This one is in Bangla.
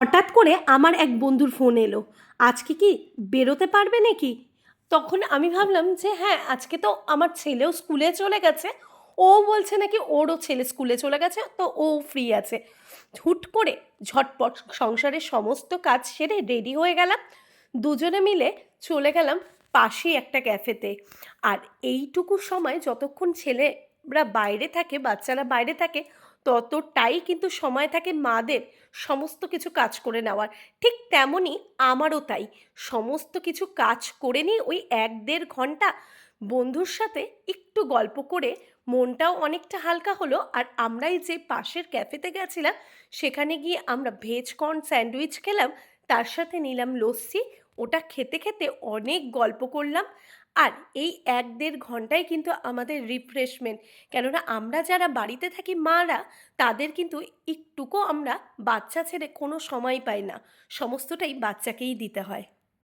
হঠাৎ করে আমার এক বন্ধুর ফোন এলো। আজকে কি বেরোতে পারবে নাকি? তখন আমি ভাবলাম যে হ্যাঁ আজকে তো আমার ছেলেও স্কুলে চলে গেছে। ও বলছে নাকি ওরও ছেলে স্কুলে চলে গেছে, তো ও ফ্রি আছে। হুট করে ঝটপট সংসারের সমস্ত কাজ সেরে রেডি হয়ে গেলাম। দুজনে মিলে চলে গেলাম পাশেই একটা ক্যাফেতে আর এইটুকু সময় যতক্ষণ ছেলেরা বাইরে থাকে, বাচ্চারা বাইরে থাকে ততটাই কিন্তু সময় থাকে মাদের সমস্ত কিছু কাজ করে নেওয়ার। ঠিক তেমনই আমারও তাই। সমস্ত কিছু কাজ করে নিয়ে ওই এক দেড় ঘণ্টা বন্ধুর সাথে একটু গল্প করে মনটাও অনেকটা হালকা হলো আর আমরাই যে পাশের ক্যাফেতে গেছিলাম, সেখানে গিয়ে আমরা ভেজ কর্ন স্যান্ডউইচ খেলাম, তার সাথে নিলাম লস্যি ওটা খেতে খেতে অনেক গল্প করলাম। আর এই এক দেড় ঘন্টায় কিন্তু আমাদের রিফ্রেশমেন্ট কেননা আমরা যারা বাড়িতে থাকি মারা, তাদের কিন্তু একটুকু আমরা বাচ্চা ছেড়ে কোনো সময় পাই না। সমস্তটাই বাচ্চাকেই দিতে হয়।